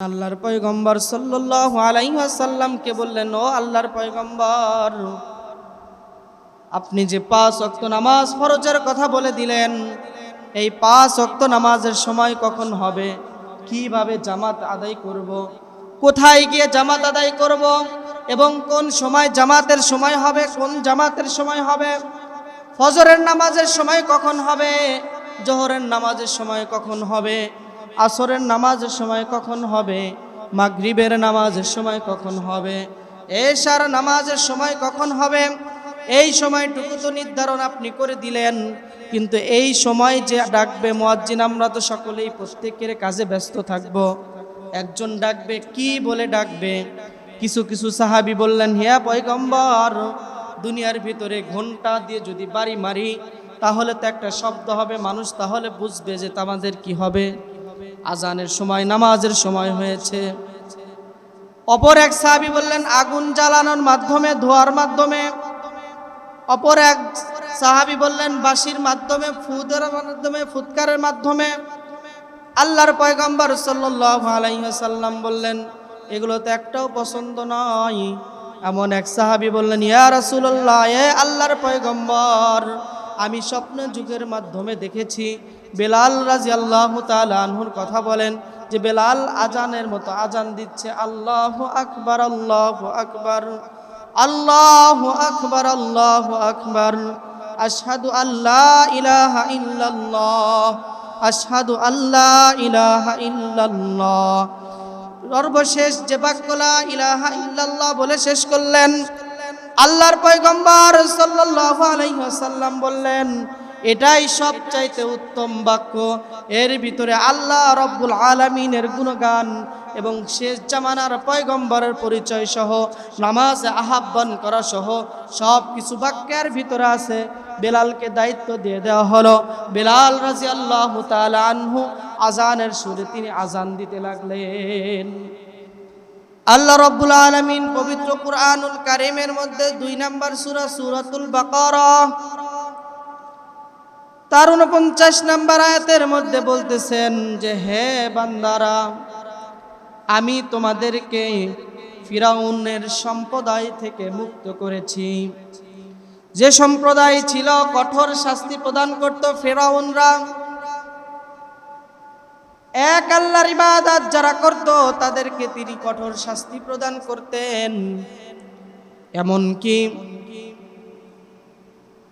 আল্লাহর পয়গম্বর সাল্লাল্লাহু আলাইহি ওয়াসাল্লামকে বললেন, ও আল্লাহর পয়গম্বর, আপনি যে পাঁচ ওয়াক্ত নামাজ ফরজের কথা বলে দিলেন, এই পাঁচ ওয়াক্ত নামাজের সময় কখন হবে? কীভাবে জামাত আদায় করব। কোথায় গিয়ে জামাত আদায় করব? এবং কোন সময় জামাতের সময় হবে? কোন জামাতের সময় হবে? ফজরের নামাজের সময় কখন হবে? জোহরের নামাজের সময় কখন হবে? আসরের নামাজের সময় কখন হবে? মাগরিবের নামাজের সময় কখন হবে? এশার নামাজের সময় কখন হবে? এই সময়টুকু তো নির্ধারণ আপনি করে দিলেন। কিন্তু এই সময় যে ডাকবে মোয়াজ্জিন, আমরা তো সকলেই প্রত্যেকের কাজে ব্যস্ত থাকব। একজন ডাকবে, কি বলে ডাকবে? কিছু কিছু সাহাবি বললেন হিয়া পয়গম্বর, দুনিয়ার ভিতরে ঘণ্টা দিয়ে যদি বাড়ি মারি, তাহলে তো একটা শব্দ হবে, মানুষ তাহলে বুঝবে যে আমাদের কি হবে। আজানের সময়, নামাজের সময় হয়েছে। অপর এক সাহাবি বললেন, আগুন জ্বালানোর মাধ্যমে, ধোয়ার মাধ্যমে। অপর এক সাহাবি বললেন, বাঁশির মাধ্যমে, ফুদের মাধ্যমে, ফুৎকারের মাধ্যমে। আল্লাহর পয়গম্বর আলাইহি বললেন, এগুলো তো একটাও পছন্দ নয়। এমন এক সাহাবি বললেন, ইয়া রাসূলুল্লাহ, এ আল্লাহর পয়গম্বর, আমি স্বপ্ন যুগের মাধ্যমে দেখেছি বেলাল রাদিয়াল্লাহু তাআলা আনহুর কথা বলেন যে, বেলাল আজানের মতো আজান দিচ্ছে, আল্লাহ আকবার, আল্লাহু আকবার, আল্লাহ আকবার আল্লাহ আকবার, আশহাদু আল্লাহ ইলাহা ইল্লাল্লাহ, আশহাদু আল্লা ইলাহা ইল্লাল্লাহ। সর্বশেষ যে বাক্যলা ইলাহা ইল্লাল্লাহ বলে শেষ করলেন। আল্লাহর পয়গম্বর সাল্লাল্লাহু আলাইহি ওয়াসাল্লাম বললেন এটাই সবচাইতে উত্তম বাক্য। এর ভিতরে আল্লাহ রব্বুল আলামিনের গুণগান এবং শেষ জামানার পয়গম্বরের পরিচয় সহ নামাজ আহ্বান করা সহ সব কিছু বাক্যের ভিতরে আছে। বেলালকে দায়িত্ব দিয়ে দেওয়া হলো। বেলাল রাজি আল্লাহ আনহু আজানের সুরে তিনি আজান দিতে লাগলেন। আল্লাহ রব্বুল আলমিন পবিত্র কুরআনুল কারিমের মধ্যে দুই নাম্বার সুরা সুরাতুল বাকারা তার উনপঞ্চাশ নাম্বার আয়াতের মধ্যে বলতেছেন যে, হে বান্দারা, আমি তোমাদেরকে ফিরাউনের সম্প্রদায় থেকে মুক্ত করেছি। যে সম্প্রদায় ছিল কঠোর শাস্তি প্রদান করত ফেরাউনরা। এক আল্লাহর ইবাদত যারা করত, তাদেরকে তিনি কঠোর শাস্তি প্রদান করতেন। এমনকি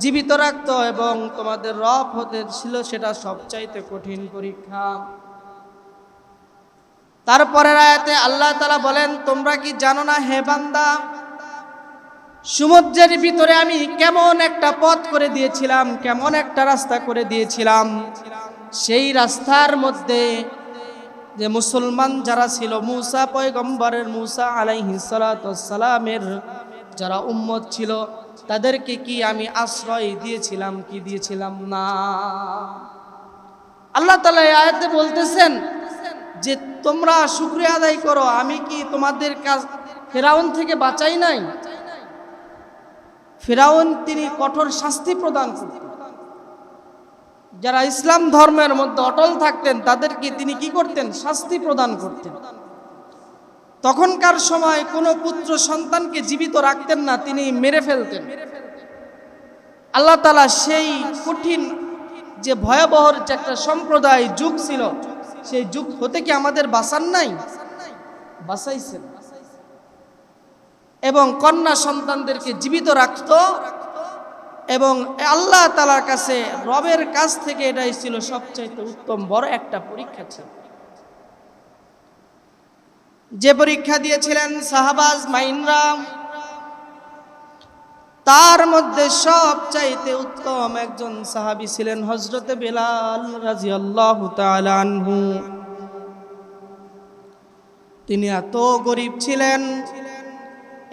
জীবিত রাখতো এবং তোমাদের রব হতে ছিল সেটা সবচাইতে কঠিন পরীক্ষা। তারপরের আয়াতে আল্লাহ তালা বলেন, তোমরা কি জানো না হে বান্দা, সমুদ্রের ভিতরে আমি কেমন একটা পথ করে দিয়েছিলাম, কেমন একটা রাস্তা করে দিয়েছিলাম। সেই রাস্তার মধ্যে যে মুসলমান যারা ছিল, মুসা পয়গম্বরের মুসা আলাইহিসালামের যারা উম্মত ছিল তাদেরকে কি আমি আশ্রয় দিয়েছিলাম, কি দিয়েছিলাম না? আল্লাহ তালা আয়াতে বলতেছেন যে, তোমরা শুক্রিয়া আদায় করো, আমি কি তোমাদের কাজ ফেরাউন থেকে বাঁচাই নাই? ফেরাউন তিনি কঠোর শাস্তি প্রদান যারা ইসলাম ধর্মের মধ্যে অটল থাকতেন, তাদেরকে তিনি কি করতেন? শাস্তি প্রদান করতেন। তখনকার সময় কোনো পুত্র সন্তানকে জীবিত রাখতেন না, তিনি মেরে ফেলতেন। আল্লাহ তালা সেই কঠিন যে ভয়াবহ একটা সম্প্রদায় যুগ ছিল, সেই যুগ হতে কি আমাদের বাঁচান নাই? বাঁচাইছেন। এবং কন্যা সন্তানদেরকে জীবিত রাখত এবং আল্লাহ তালার কাছে রবের কাছ থেকে এটাই ছিল সবচাইতে উত্তম বড় একটা পরীক্ষা ছিল। যে পরীক্ষা দিয়েছিলেন সাহাবাজ মাইনরা, তার মধ্যে সবচাইতে উত্তম একজন সাহাবি ছিলেন হজরতে বেলাল রাজি আল্লাহ আনহু। তিনি এত গরিব ছিলেন,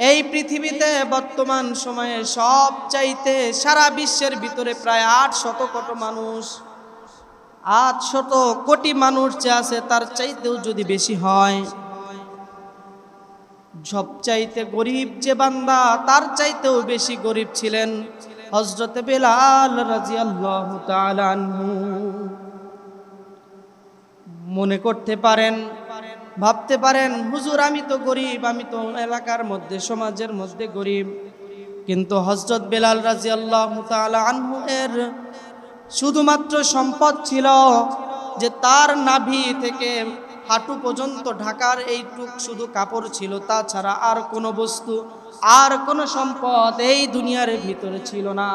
এই পৃথিবীতে বর্তমান সময়ে সব চাইতে সারা বিশ্বের ভিতরে প্রায় আট শত কোট মানুষ, আট শত কোটি মানুষ যে আছে তার চাইতেও যদি বেশি হয়। সব চাইতে গরিব যে বান্দা, তার চাইতেও বেশি গরিব ছিলেন হজরতে বেলাল রাজি আল্লাহ মনে করতে পারেন, ভাবতে পারেন, হুজুর, আমি তো গরিব, আমি তো এলাকার মধ্যে, সমাজের মধ্যে গরিব। কিন্তু হজরত বেলাল রাজি আল্লাহ আনহু এর শুধুমাত্র সম্পদ ছিল যে তার নাভি থেকে হাঁটু পর্যন্ত ঢাকার এইটুক শুধু কাপড় ছিল, তাছাড়া আর কোনো বস্তু, আর কোনো সম্পদ এই দুনিয়ার ভিতরে ছিল না।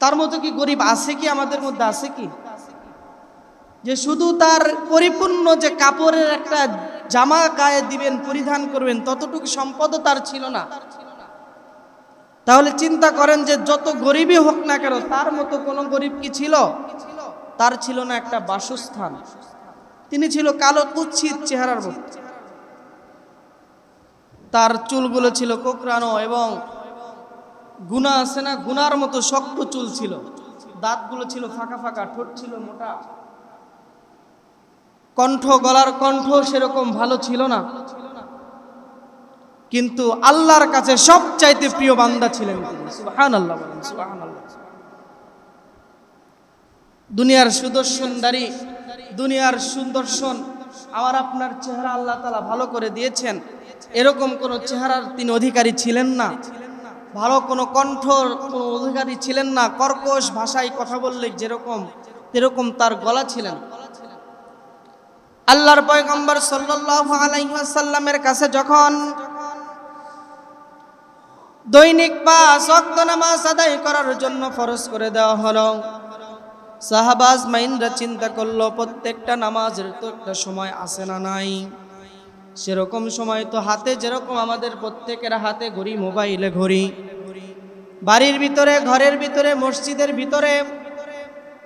তার মতো কি গরিব আছে কি? আমাদের মধ্যে আছে কি? যে শুধু তার পরিপূর্ণ যে কাপড়ের একটা জামা গায়ে দিবেন, পরিধান করবেন, ততটুকু সম্পদও তার ছিল না। তাহলে চিন্তা করেন যে যত গরিবই হোক না কেন, তার মতো কোনো গরিব কি ছিল? তার ছিল না একটা বাসস্থান। তিনি ছিল কালো কুচ্ছিত চেহারার মতো। তার চুলগুলো ছিল কোকরানো এবং গুণা আছে না, গুনার মতো শক্ত চুল ছিল। দাঁতগুলো ছিল ফাঁকা ফাঁকা, ঠোঁট ছিল মোটা। কণ্ঠ, গলার কণ্ঠ সেরকম ভালো ছিল না। কিন্তু আল্লাহর কাছে সবচাইতে প্রিয় বান্দা ছিলেন আল্লাহ সুবহানাল্লাহ। দুনিয়ার সুদর্শনদারি, দুনিয়ার সুদর্শন আমার আপনার চেহারা আল্লাহ তালা ভালো করে দিয়েছেন। এরকম কোন চেহারার তিনি অধিকারী ছিলেন না। ভালো কোনো কণ্ঠ কোনো অধিকারী ছিলেন না। কর্কশ ভাষায় কথা বললে যেরকম এরকম তার গলা ছিলেন। আল্লাহর পয়গম্বর ওয়াসাল্লামের কাছে যখন দৈনিক পাঁচ ওয়াক্ত নামাজ আদায় করার জন্য ফরজ করে দেওয়া হলো সাহাবাজ মাইনরা চিন্তা করল, প্রত্যেকটা নামাজের তো একটা সময় আসে না নাই? সেরকম সময় তো হাতে, যেরকম আমাদের প্রত্যেকের হাতে ঘড়ি, মোবাইলে ঘড়ি। বাড়ির ভিতরে, ঘরের ভিতরে, মসজিদের ভিতরে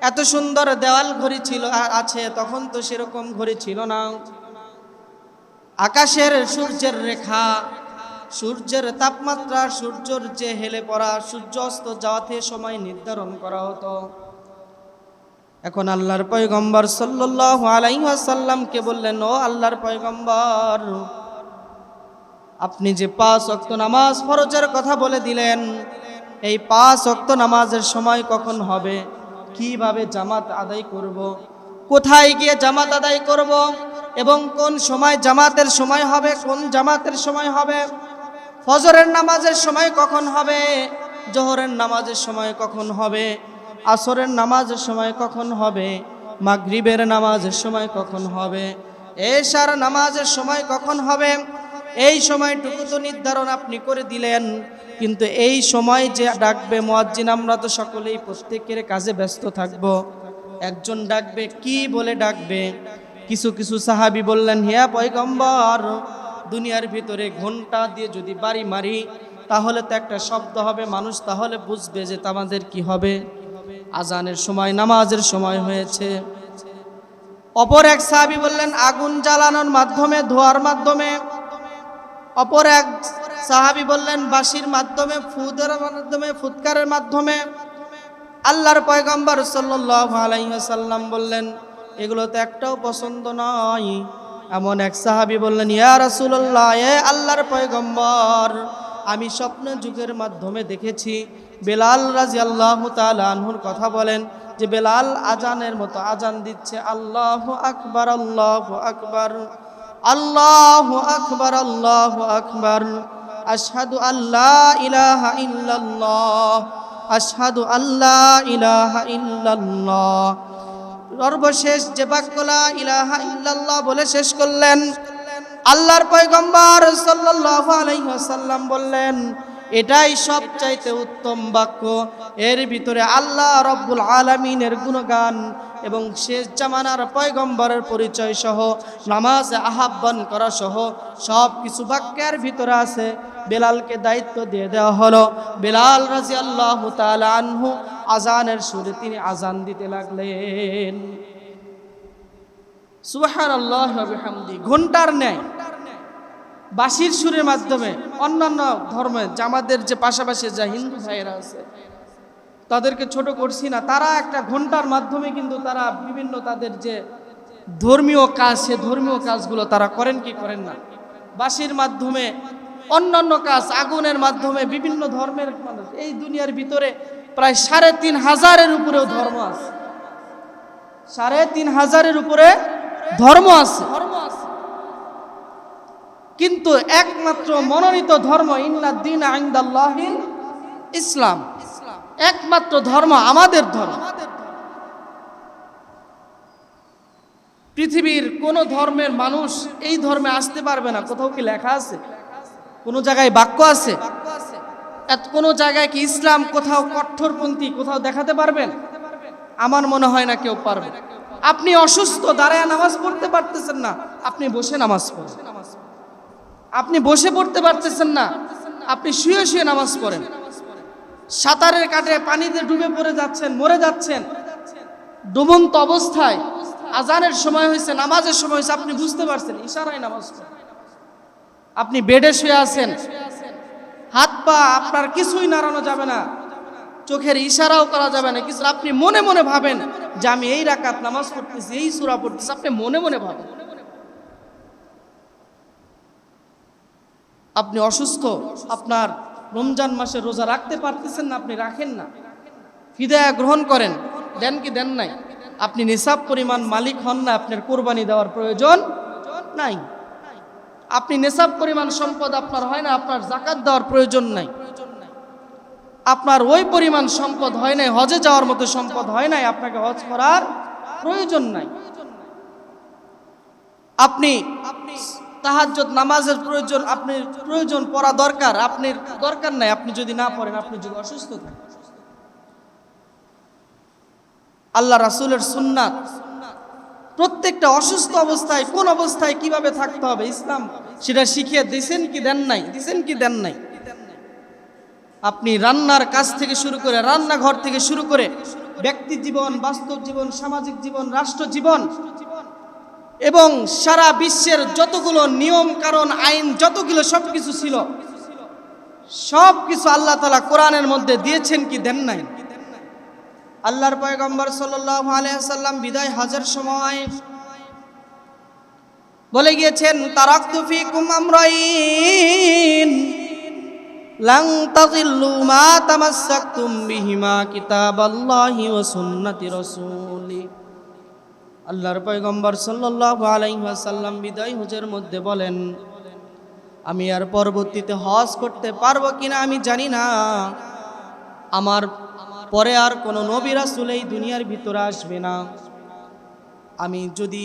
এত সুন্দর দেওয়াল ঘড়ি ছিল আছে, তখন তো সেরকম ঘড়ি ছিল না। আকাশের সূর্যের রেখা, সূর্যের তাপমাত্রা, সূর্যর যে হেলে পড়া সূর্য অস্ত যাওয়াতে সময় নির্ধারণ করা হতো। এখন আল্লাহর পয়গম্বর ওয়াসাল্লামকে বললেন, ও আল্লাহর পয়গম্বর, আপনি যে পাঁচ ওয়াক্ত নামাজ ফরজের কথা বলে দিলেন, এই পাঁচ ওয়াক্ত নামাজের সময় কখন হবে? কীভাবে জামাত আদায় করব। কোথায় গিয়ে জামাত আদায় করব? এবং কোন সময় জামাতের সময় হবে? কোন জামাতের সময় হবে? ফজরের নামাজের সময় কখন হবে? জোহরের নামাজের সময় কখন হবে? আসরের নামাজের সময় কখন হবে? মাগরিবের নামাজের সময় কখন হবে? এশার নামাজের সময় কখন হবে? এই সময়টুকু তো নির্ধারণ আপনি করে দিলেন। কিন্তু এই সময় যে ডাকবে মোয়াজ্জিন, আমরা তো সকলেই প্রত্যেকের কাজে ব্যস্ত থাকব। একজন ডাকবে, কি বলে ডাকবে? কিছু কিছু সাহাবি বললেন হিয়া পয়গম্বর, দুনিয়ার ভিতরে ঘণ্টা দিয়ে যদি বাড়ি মারি, তাহলে তো একটা শব্দ হবে, মানুষ তাহলে বুঝবে যে আমাদের কি হবে। আজানের সময়, নামাজের সময় হয়েছে। অপর এক সাহাবি বললেন, আগুন জ্বালানোর মাধ্যমে, ধোয়ার মাধ্যমে। অপর এক সাহাবি বললেন, বাঁশির মাধ্যমে, ফুদের মাধ্যমে, ফুৎকারের মাধ্যমে। আল্লাহর পয়গম্বর আলাইহি বললেন, এগুলো তো একটাও পছন্দ নয়। এমন এক সাহাবি বললেন, ইয়া রাসূলুল্লাহ, এ আল্লাহর পয়গম্বর, আমি স্বপ্ন যুগের মাধ্যমে দেখেছি বেলাল রাদিয়াল্লাহু তাআলা আনহুর কথা বলেন যে, বেলাল আজানের মতো আজান দিচ্ছে, আল্লাহ আকবার আল্লাহ আকবার আল্লাহ আকবার আল্লাহ আকবার, আশহাদু আল্লাহ ইলাহা ইল্লাল্লাহ, আশহাদু আল্লা ইলাহা ইল্লাল্লাহ। সর্বশেষ যে বাক্যলা ইলাহা ইল্লাল্লাহ বলে শেষ করলেন। আল্লাহর পয়গম্বর সাল্লাল্লাহু আলাইহি ওয়াসাল্লাম বললেন এটাই সবচাইতে উত্তম বাক্য। এর ভিতরে আল্লাহ রব্বুল আলামিনের গুণগান এবং শেষ জামানার পয়গম্বরের পরিচয় সহ, নামাজ আহ্বান করা সহ সব কিছু বাক্যের ভিতরে আছে। বেলালকে দায়িত্ব দিয়ে দেওয়া হলো। বেলাল রাজি আল্লাহ আনহু আজানের সুরে তিনি আজান দিতে লাগলেন। সুবাহান আল্লাহ ঘণ্টার ন্যায়। বাঁশির সুরের মাধ্যমে অন্যান্য ধর্মে জামাদের যে পাশাপাশি যা হিন্দু ভাইয়েরা আছে, তাদেরকে ছোট করছি না। তারা একটা ঘণ্টার মাধ্যমে কিন্তু তারা বিভিন্ন তাদের যে ধর্মীয় কাজ, সে ধর্মীয় কাজগুলো তারা করেন কি করেন না। বাঁশির মাধ্যমে অন্যান্য কাজ, আগুনের মাধ্যমে বিভিন্ন ধর্মের মানুষ। এই দুনিয়ার ভিতরে প্রায় সাড়ে তিন হাজারের উপরেও ধর্ম আছে। সাড়ে তিন হাজারের উপরে ধর্ম আছে। কিন্তু একমাত্র মনোনীত ধর্ম ইন্নাদ্দিন আইন্দাল্লাহিল ইসলাম। একমাত্র ধর্ম আমাদের ধর্ম। পৃথিবীর কোন ধর্মের মানুষ এই ধর্মে আসতে পারবে না। কোথাও কি লেখা আছে? কোনো জায়গায় বাক্য আছে? কোনো জায়গায় কি ইসলাম কোথাও কঠোরপন্থী কোথাও দেখাতে পারবেন? আমার মনে হয় না কেউ পারবে। আপনি অসুস্থ, দাঁড়ায় নামাজ পড়তে পারতেছেন না। আপনি বসে নামাজ পড়েন। আপনি বসে পড়তে পারতেছেন না। আপনি শুয়ে শুয়ে নামাজ পড়েন। সাঁতারের কাটে পানিতে ডুবে পড়ে যাচ্ছেন, মরে যাচ্ছেন। ডুবন্ত অবস্থায় আজানের সময় হয়েছে, নামাজের সময় হয়েছে, আপনি বুঝতে পারছেন, ইশারায় নামাজ আপনি বেডে শুয়ে আছেন। হাত পা আপনার কিছুই নাড়ানো যাবে না। চোখের ইশারাও করা যাবে না। কিছু আপনি মনে মনে ভাবেন যে আমি এই রাকাত নামাজ পড়তেছি, এই সুরা পড়তেছি, আপনি মনে মনে ভাবেন। আপনি অসুস্থ, আপনার রমজান মাসে রোজা রাখতে পারতেছেন না, আপনি রাখেন না। হৃদয়া গ্রহণ করেন, দেন কি দেন নাই? আপনি নিসাব পরিমাণ মালিক হন না, আপনার কোরবানি দেওয়ার প্রয়োজন নাই। আপনি নেশাব পরিমাণ সম্পদ আপনার হয় না, আপনার জাকাত দেওয়ার প্রয়োজন নাই। আপনার ওই পরিমাণ সম্পদ হয় নাই, হজে যাওয়ার মতো সম্পদ হয় নাই, আপনাকে হজ করার প্রয়োজন নাই। আপনি আপনি তাহাজ্জুদ, নামাজের প্রয়োজন, আপনি প্রয়োজন পড়া দরকার আপনি দরকার নাই, আপনি যদি না পড়েন, আপনি যদি অসুস্থ থাকেন। আল্লাহ রাসুলের সুন্নাত, প্রত্যেকটা অসুস্থ অবস্থায়, কোন অবস্থায় কীভাবে থাকতে হবে ইসলাম, সেটা শিখিয়ে দিছেন কি দেন নাই, দিছেন কি দেন নাই? আপনি রান্নার কাজ থেকে শুরু করে, রান্নাঘর থেকে শুরু করে, ব্যক্তি জীবন, বাস্তব জীবন, সামাজিক জীবন, রাষ্ট্র জীবন এবং সারা বিশ্বের যতগুলো নিয়ম, কারণ, আইন, যতগুলো সব কিছু ছিল সব কিছু আল্লাহ তালা কোরআনের মধ্যে দিয়েছেন কি দেন নাই? আল্লাহর পয়গম্বর সাল্লাল্লাহু আলাইহি সাল্লাম বিদায় হাজার সময় বলে গিয়েছেন বিহিমা কিতাবাল্লাহি ওয়া সুন্নতি আল্লাহর পয়গম্বর সাল্লাল্লাহু আলাইহি ওয়াসাল্লাম বিদায় হজের মধ্যে বলেন, আমি আর পরবর্তীতে হজ করতে পারব কিনা আমি জানি না। আমার পরে আর কোনো নবী রাসূল এই দুনিয়ার ভিতরে আসবে না। আমি যদি,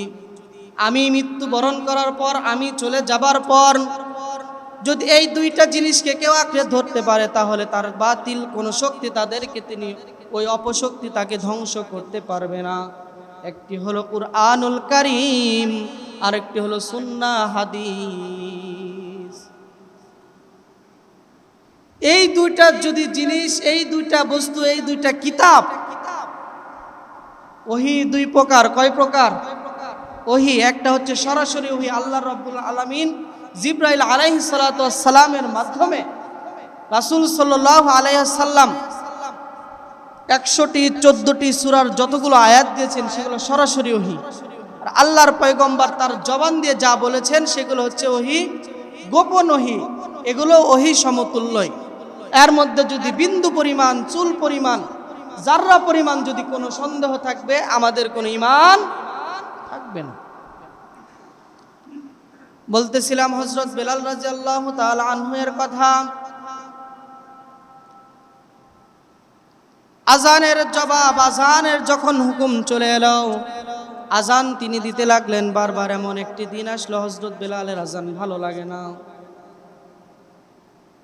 আমি মৃত্যুবরণ করার পর, আমি চলে যাবার পর যদি এই দুইটা জিনিসকে কেউ আঁকড়ে ধরতে পারে, তাহলে তার বাতিল কোনো শক্তি তাদেরকে তিনি, ওই অপশক্তি তাকে ধ্বংস করতে পারবে না। একটি হলো কুরআনুল কারীম, আরেকটি হলো সুন্নাহ হাদিস। এই দুইটা যদি জিনিস, এই দুইটা বস্তু, এই দুইটা কিতাব, ওহি দুই প্রকার। কয় প্রকার? ওহি, একটা হচ্ছে সরাসরি ওহি আল্লাহ রব্বুল আলমিন জিব্রাইল আলাইহি সালামের মাধ্যমে রাসূল সাল্লাহ আলাইসাল্লাম একশোটি, চোদ্দটি সুরার যতগুলো আয়াত দিয়েছেন, সেগুলো সরাসরি ওহি। আর আল্লাহর পয়গম্বর তার জবান দিয়ে যা বলেছেন, সেগুলো হচ্ছে ওহি, গোপন ওহি। এগুলো ওহি সমতুল্যই। এর মধ্যে যদি বিন্দু পরিমাণ, চুল পরিমাণ জাররা পরিমাণ যদি কোনো সন্দেহ থাকবে, আমাদের কোনো ইমান থাকবে না। বলতেছিলাম হজরত বেলাল রাজি আল্লাহ আনহুয়ের কথা আজানের জবাব, আজানের যখন হুকুম চলে এলো, আজান তিনি দিতে লাগলেন। বারবার এমন একটি দিন আসলো হজরত বেলালের আজান ভালো লাগে না।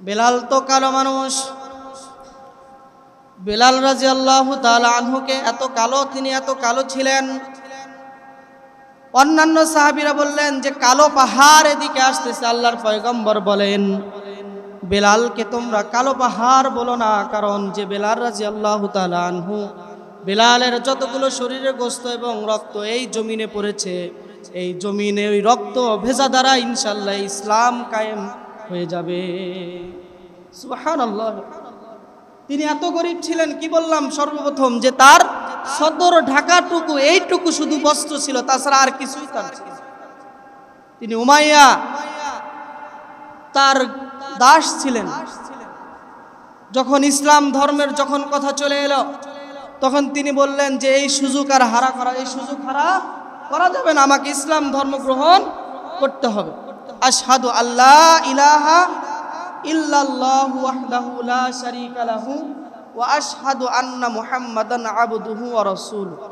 বেলাল তো কালো মানুষ। বেলাল রাজি আল্লাহ আনহুকে এত কালো, তিনি এত কালো ছিলেন। অন্যান্য সাহাবিরা বললেন যে, কালো পাহাড় এদিকে আসতেছে, আল্লাহর পয়গম্বর বলেন। বেলালকে তোমরা কালো পাহাড় বলো না, কারণ যে বেলাল রাজি আল্লাহ আনহু, বেলালের যতগুলো শরীরে গোস্ত এবং রক্ত এই জমিনে পড়েছে, এই জমিনে ওই রক্ত ভেজা দ্বারা ইনশাল্লাহ ইসলাম কায়েম হয়ে যাবে তিনি এত গরিব ছিলেন, কি বললাম সর্বপ্রথম যে তার সদর ঢাকাটুকু, এইটুকু শুধু বস্ত্র ছিল, তাছাড়া আর কিছুই তার। তিনি উমাইয়া, তার দাস ছিলেন। যখন ইসলাম ধর্মের যখন কথা চলে এলো, তখন তিনি বললেন যে, এই সুযোগ আর হারা করা, এই সুযোগ হারা করা যাবে না। আমাকে ইসলাম ধর্ম গ্রহণ করতে হবে। আশহাদু আল্লাহ ইলাহা ইল্লাল্লাহু ওয়াহদাহু লা শারীকা লাহু ওয়া আশহাদু আন্না মুহাম্মাদান আবদুহু ওয়া রাসূলুহু।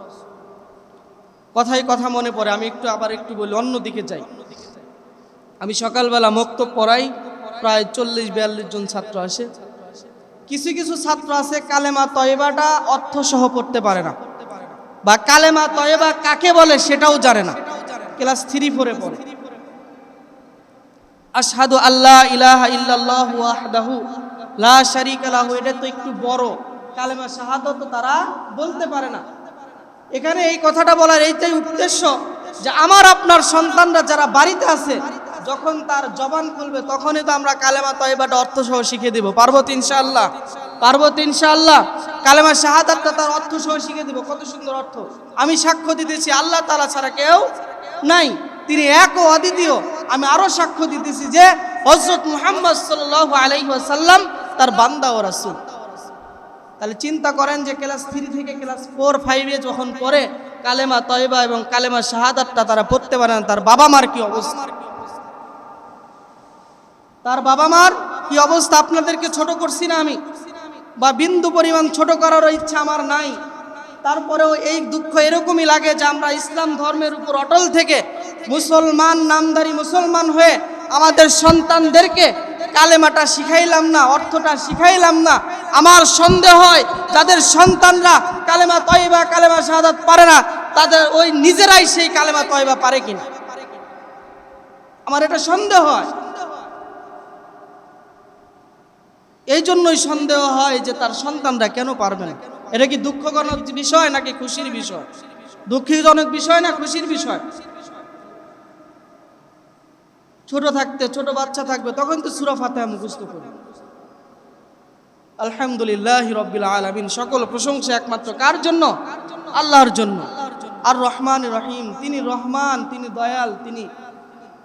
কথাই কথা মনে পড়ে। আমি একটু আবার একটু বলি, অন্যদিকে যাই। আমি সকালবেলা মক্তব পড়াই। প্রায় চল্লিশ বিয়াল্লিশ জন ছাত্র আসে। কিছু কিছু ছাত্র আছে, কালেমা তয়েবাটা অর্থ সহ পড়তে পারে না। বা কালেমা তয়েবা কাকে বলে সেটাও জানে না। ক্লাস থ্রি ফোরে পড়ে। আশহাদু আল্লাহ ইলাহা ইল্লাল্লাহ ওয়াহদাহু লা শারীকা লাহু, এটা তো একটু বড়। কালেমা শাহাদত তারা বলতে পারে না। এখানে এই কথাটা বলার এইটাই উদ্দেশ্য যে আমার আপনার সন্তানরা যারা বাড়িতে আছে যখন তার জবান খুলবে, তখনই তো আমরা কালেমা তয়বাটা অর্থ সহ শিখে দিব। পারব ইনশাআল্লাহ? পারব ইনশাআল্লাহ? কালেমা শাহাদাতটা তার অর্থ সহ শিখে দিব। কত সুন্দর অর্থ। আমি সাক্ষ্য দিতেছি, আল্লাহ তালা ছাড়া কেউ নাই। তিনি এক ও অদ্বিতীয়। আমি আরও সাক্ষ্য দিতেছি যে হজরত মুহাম্মদ সাল্লাল্লাহু আলাইহি ওয়াসাল্লাম তার বান্দা ও রাসূল। তাহলে চিন্তা করেন যে ক্লাস থ্রি থেকে ক্লাস ফোর ফাইভে যখন পড়ে, কালেমা তয়বা এবং কালেমা শাহাদাতটা তারা পড়তে পারে না, তার বাবা মার কি অবস্থা? তার বাবা মার কি অবস্থা আপনাদেরকে ছোট করছি না আমি? বা বিন্দু পরিমাণ ছোট করারও ইচ্ছা আমার নাই। তারপরেও এই দুঃখ এরকমই লাগে যে আমরা ইসলাম ধর্মের উপর অটল থেকে মুসলমান, নামদারি মুসলমান হয়ে আমাদের সন্তানদেরকে কালেমাটা শিখাইলাম না, অর্থটা শিখাইলাম না। আমার সন্দেহ হয় যাদের সন্তানরা কালেমা তয়বা, কালেমা শাহাদাত পারে না, তাদের ওই নিজেরাই সেই কালেমা তয়বা পারে কিনা। আমার এটা সন্দেহ হয়। এই জন্যই সন্দেহ হয় যে তার সন্তানরা কেন পারবে না। এটা কি দুঃখজনক বিষয় নাকি খুশির বিষয়? দুঃখজনক বিষয় না খুশির বিষয়? ছোট থাকতে, ছোট বাচ্চা থাকবে, তখন তো সুরা ফাতেহা মুখস্থ করবে। আলহামদুলিল্লাহ রব্বিল আলামিন, সকল প্রশংসা একমাত্র কার জন্য? আল্লাহর জন্য। আর রহমান রহিম, তিনি রহমান, তিনি দয়াল, তিনি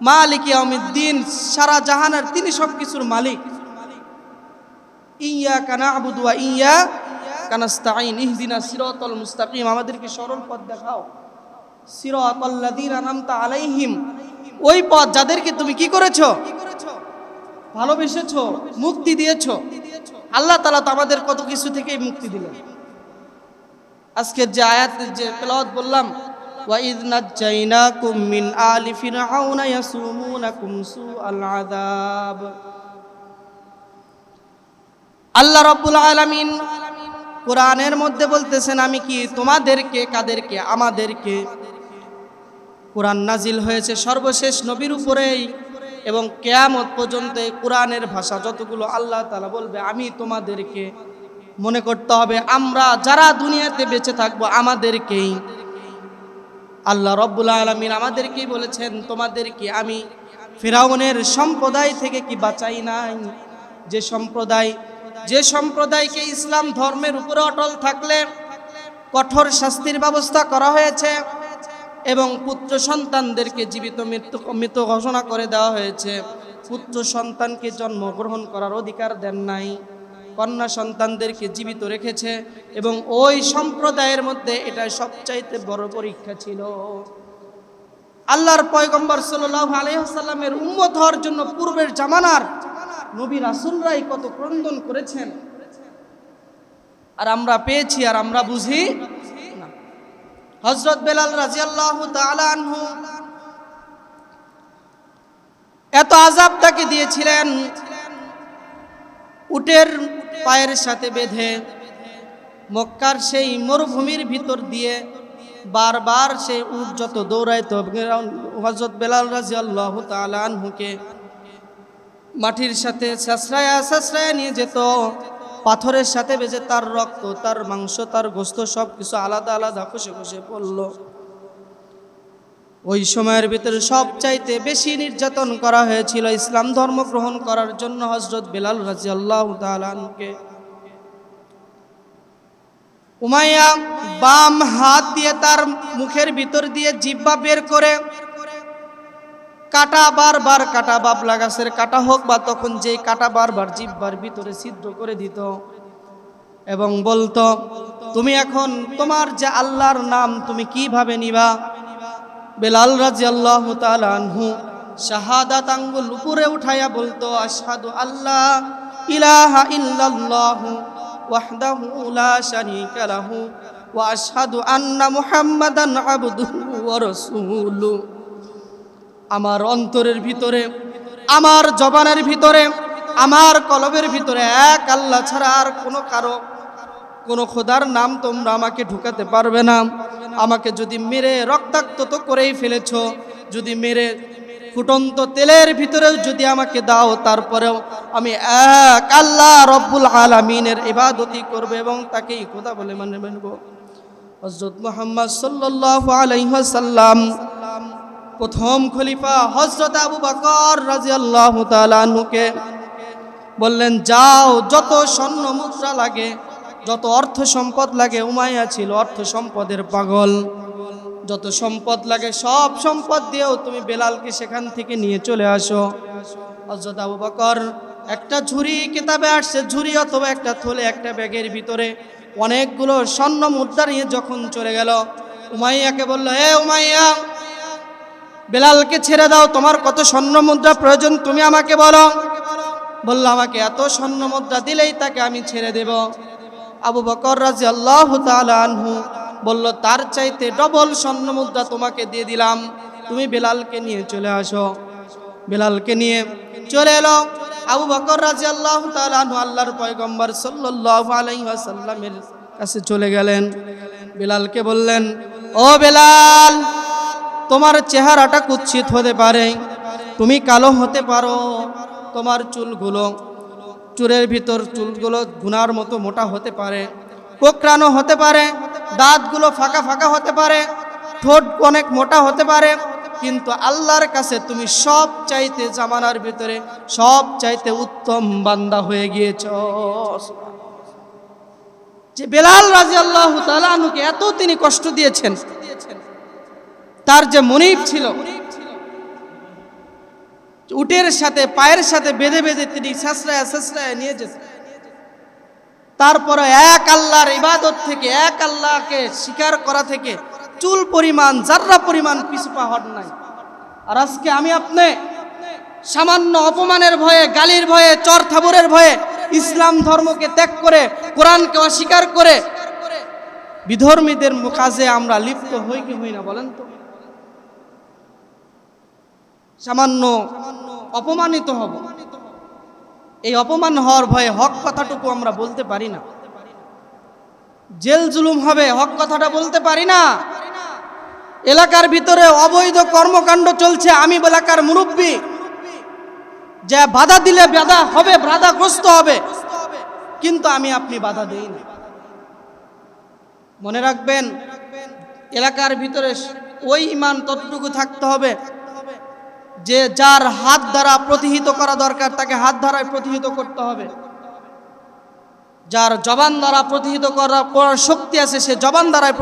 মালিক ইয়াউমিদ্দিন, সারা জাহানের তিনি সব কিছুর মালিক। ইয়া কানা আবুদু ওয়া ইয়া কানাস্তাইন ইহদিনা সিরাতাল মুস্তাকিম আমাদেরকে সরল পথ দেখাও সিরাতাল লাযিনা আনআমতা আলাইহিম ওই পথ যাদেরকে তুমি কি করেছো ভালোবেসেছো মুক্তি দিয়েছো আল্লাহ তাআলা তো আমাদের কত কিছু থেকেই মুক্তি দিলেন আজকের যে আয়াত যে তেলাওয়াত বললাম وَإِذْ نَجَّيْنَاكُمْ مِنْ آلِ فِرْعَوْنَ يَسُومُونَكُمْ سُوءَ الْعَذَابِ আল্লাহ রব্বুল আলামিন কোরআনের মধ্যে বলতেছেন, আমি কি তোমাদেরকে, কাদেরকে? আমাদেরকে? কোরআন নাজিল হয়েছে সর্বশেষ নবীর উপরেই এবং কেয়ামত পর্যন্ত কোরআনের ভাষা যতগুলো আল্লাহ তালা বলবে, আমি তোমাদেরকে। মনে করতে হবে, আমরা যারা দুনিয়াতে বেঁচে থাকব, আমাদেরকেই। আল্লাহ রব্বুল আলমিন আমাদেরকেই বলেছেন তোমাদেরকে আমি ফেরাউনের সম্প্রদায় থেকে কি বাঁচাই নাই? যে সম্প্রদায় যে সম্প্রদায়কে ইসলাম ধর্মের উপরে অটল থাকলে কঠোর শাস্তির ব্যবস্থা করা হয়েছে এবং পুত্র সন্তানদেরকে জীবিত মৃত্যু মৃত ঘোষণা করে দেওয়া হয়েছে। পুত্র সন্তানকে জন্মগ্রহণ করার অধিকার দেন নাই। কন্যা সন্তানদেরকে জীবিত রেখেছে এবং ওই সম্প্রদায়ের মধ্যে এটা সবচাইতে বড় পরীক্ষা ছিল। আল্লাহর পয়গম্বর সাল্লাহ আলহামের উম্মত হওয়ার জন্য পূর্বের জামানার নবী রাসুলরাই কত ক্রন্দন করেছেন। আর আমরা পেয়েছি আর আমরা বুঝি না। হজরত বেলাল রাজিয়াল্লাহ আনহু এত আজাব তাকে দিয়েছিলেন, উটের পায়ের সাথে বেঁধে, মক্কার সেই মরুভূমির ভিতর দিয়ে বারবার সেই উট যত দৌড়াইতো হজরত বেলাল রাজি আল্লাহ আনহুকে মাটির সাথে শেষরায়া শেষরায়া নিয়ে যেত। পাথরের সাথে বেজে তার রক্ত, তার মাংস, তার গোস্ত সব কিছু আলাদা আলাদা খসে খসে পড়ল। ওই সময়ের ভিতরে সবচাইতে বেশি নির্যাতন করা হয়েছিল ইসলাম ধর্ম গ্রহণ করার জন্য হজরত বেলাল রাজি আল্লাহ তালকে উমাইয়া বাম হাত দিয়ে তার মুখের ভিতর দিয়ে জিব্বা বের করে কাটা বারবার কাটা বাবলা গাছের কাটা হোক বা তখন যে কাটা বারবার জিব্বার ভিতরে ছিদ্র করে দিত এবং বলতো, তুমি এখন তোমার যে আল্লাহর নাম তুমি কীভাবে নিবা? বেলাল রাজি আল্লাহ আনহু শাহাদাত আঙ্গুল উপরে উঠাইয়া বলতো, আশহাদু আল্লাহ ইলাহা ইল্লাল্লাহু ওয়াহদাহু লা শারীকা লাহু ওয়া আশহাদু আন্না মুহাম্মাদান আবদুহু ওয়া রাসূলুহু। আমার অন্তরের ভিতরে, আমার জবানের ভিতরে, আমার কলবের ভিতরে এক আল্লাহ ছাড়া আর কোনো কারও, কোনো খোদার নাম তোমরা আমাকে ঢুকাতে পারবে না। আমাকে যদি মেরে রক্তাক্ত তো করেই ফেলেছ, যদি মেরে ফুটন্ত তেলের ভিতরেও যদি আমাকে দাও, তারপরেও আমি এক আল্লাহ রব্বুল আলমিনের ইবাদতি করবে এবং তাকেই খোদা বলে মানে মানব হজরত মোহাম্মদ সাল্লাহ আলাইসাল্লাম প্রথম খলিফা হজরত আবু বকর রাজিয়াল্লাহ তালানুকে বললেন, যাও, যত স্বর্ণ মুদ্রা লাগে, যত অর্থ সম্পদ লাগে, উমাইয়া ছিল অর্থ সম্পদের পাগল। যত সম্পদ লাগে, সব সম্পদ দিয়েও তুমি বেলালকে সেখান থেকে নিয়ে চলে আসো। হজরত আবু বকর একটা ঝুড়ি কিতাবে আসছে, ঝুড়ি অথবা একটা থলে একটা ব্যাগের ভিতরে অনেকগুলো স্বর্ণ মুদ্রা নিয়ে যখন চলে গেল, উমাইয়াকে বলল হে উমাইয়া বেলালকে ছেড়ে দাও, তোমার কত স্বর্ণ মুদ্রা প্রয়োজন, তুমি আমাকে বলো। বলল, আমাকে এত স্বর্ণ মুদ্রা দিলেই তাকে আমি ছেড়ে দেব। আবু বকর রাজি আল্লাহ আনহু বলল, তার চাইতে ডবল স্বর্ণ মুদ্রা তোমাকে দিয়ে দিলাম, তুমি বেলালকে নিয়ে চলে আসো। বেলালকে নিয়ে চলে এলো। আবু বকর রাজি আল্লাহ আনহু আল্লাহর পয়গম্বর সাল্লাহ আলাইসাল্লামের কাছে চলে গেলেন। বেলালকে বললেন, ও বেলাল তোমার চেহারাটা কুৎসিত হতে পারে। তুমি কালো হতে পারো। তোমার চুলগুলো, চুলের ভিতর চুলগুলো গুনার মতো মোটা হতে পারে। কোকড়ানো হতে পারে। দাঁতগুলো ফাঁকা ফাঁকা হতে পারে। ঠোঁট অনেক মোটা হতে পারে। কিন্তু আল্লাহর কাছে তুমি সব চাইতে জামানার ভিতরে সব চাইতে উত্তম বান্দা হয়ে গিয়েছ। যে বেলাল রাজি আল্লাহ তালুকে এত তিনি কষ্ট দিয়েছেন। তার যে মনিব ছিল, উটের সাথে, পায়ের সাথে বেঁধে বেঁধে তিনি শেষরায় শেষরায় নিয়ে যেতেন। তারপরে এক আল্লাহর ইবাদত থেকে, এক আল্লাহকে স্বীকার করা থেকে চুল পরিমাণ, যার্রা পরিমাণ পিছু পাহাড় নাই। আর আজকে আমি আপনি সামান্য অপমানের ভয়ে, গালির ভয়ে, চর থাবরের ভয়ে ইসলাম ধর্মকে ত্যাগ করে, কোরআনকে অস্বীকার করে বিধর্মীদের কাজে আমরা লিপ্ত হই কি হই না বলেন তো? সামান্য অপমানিত হব। এই অপমান হওয়ার ভয়ে হক কথাটুকু আমরা বলতে পারি না। জেল জুলুম হবে, হক কথাটা বলতে পারি না। এলাকার ভিতরে অবৈধ কর্মকাণ্ড চলছে, আমি এলাকার মুরব্বী। যে বাধা দিলে বাধা হবে, বাধাগ্রস্ত হবে। কিন্তু আমি আপনি বাধা দেই না। মনে রাখবেন, এলাকার ভিতরে ওই ইমান ততটুকু থাকতে হবে যে যার হাত দ্বারা প্রতিহিত করা দরকার, তাকে হাত দ্বারায় প্রতিহিত করতে হবে। যার জবান দ্বারা প্রতিহিত করা, করার শক্তি আছে, সে জবান দ্বারায়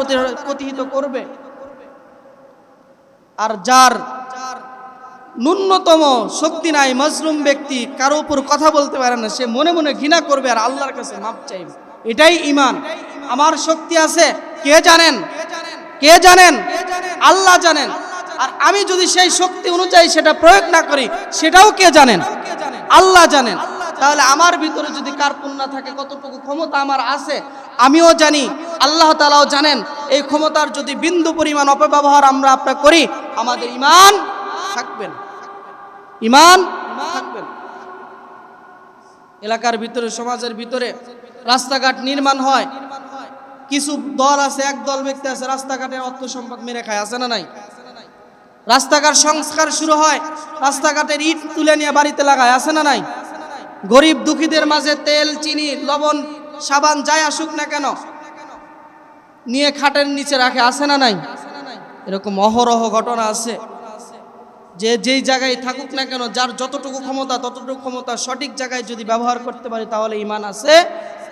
প্রতিহিত করবে। আর যার ন্যূনতম শক্তি নাই, মজলুম ব্যক্তি, কারও উপর কথা বলতে পারে না, সে মনে মনে ঘৃণা করবে আর আল্লাহর কাছে মাপ চাইবে। এটাই ইমান আমার শক্তি আছে, কে জানেন? কে জানেন? আল্লাহ জানেন। আর আমি যদি সেই শক্তি অনুযায়ী সেটা প্রয়োগ না করি, সেটাও কে জানেন? আল্লাহ জানেন। তাহলে আমার ভিতরে যদি কার পুণ্য থাকে, কতটুকু ক্ষমতা আমার আছে? আমিও জানি, আল্লাহ তালাও জানেন, এই ক্ষমতার যদি বিন্দু পরিমাণ অপব্যবহার আমরা আপনার করি, আমাদের ইমান থাকবেন ইমান থাকবেন এলাকার ভিতরে, সমাজের ভিতরে রাস্তাঘাট নির্মাণ হয়। কিছু দল আছে, এক দল ব্যক্তি আছে, রাস্তাঘাটের অর্থ সম্পদ মেরে খায়, আছে না নাই? রাস্তাঘাট সংস্কার শুরু হয়, রাস্তাঘাটের ইট তুলে নিয়ে বাড়িতে লাগায়, আছে না নাই? গরিব দুঃখীদের মাঝে তেল, চিনি, লবণ, সাবান যাই আসুক না কেন, নিয়ে খাটের নিচে রাখে, আছে না নাই? এরকম অহরহ ঘটনা আছে। যে যেই জায়গায় থাকুক না কেন, যার যতটুকু ক্ষমতা, ততটুকু ক্ষমতা সঠিক জায়গায় যদি ব্যবহার করতে পারি, তাহলে ইমান আছে।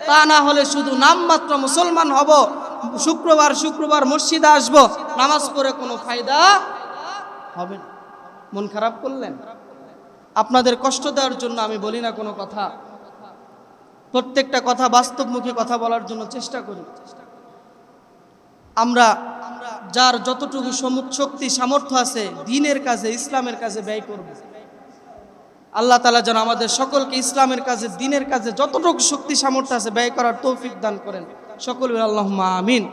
তা না হলে শুধু নামমাত্র মুসলমান হব, শুক্রবার শুক্রবার মসজিদে আসব, নামাজ পড়ে কোনো ফায়দা হবে মন খারাপ করলেন? আপনাদের কষ্ট দেওয়ার জন্য আমি বলি না কোনো কথা। প্রত্যেকটা কথা বাস্তবমুখী কথা বলার জন্য চেষ্টা করি। আমরা যার যতটুকু শক্তি, সামর্থ্য আছে, দিনের কাজে, ইসলামের কাজে ব্যয় করব। আল্লাহ তালা যেন আমাদের সকলকে ইসলামের কাজে, দিনের কাজে যতটুকু শক্তি, সামর্থ্য আছে, ব্যয় করার তৌফিক দান করেন। সকল আল্লাহ আমিন।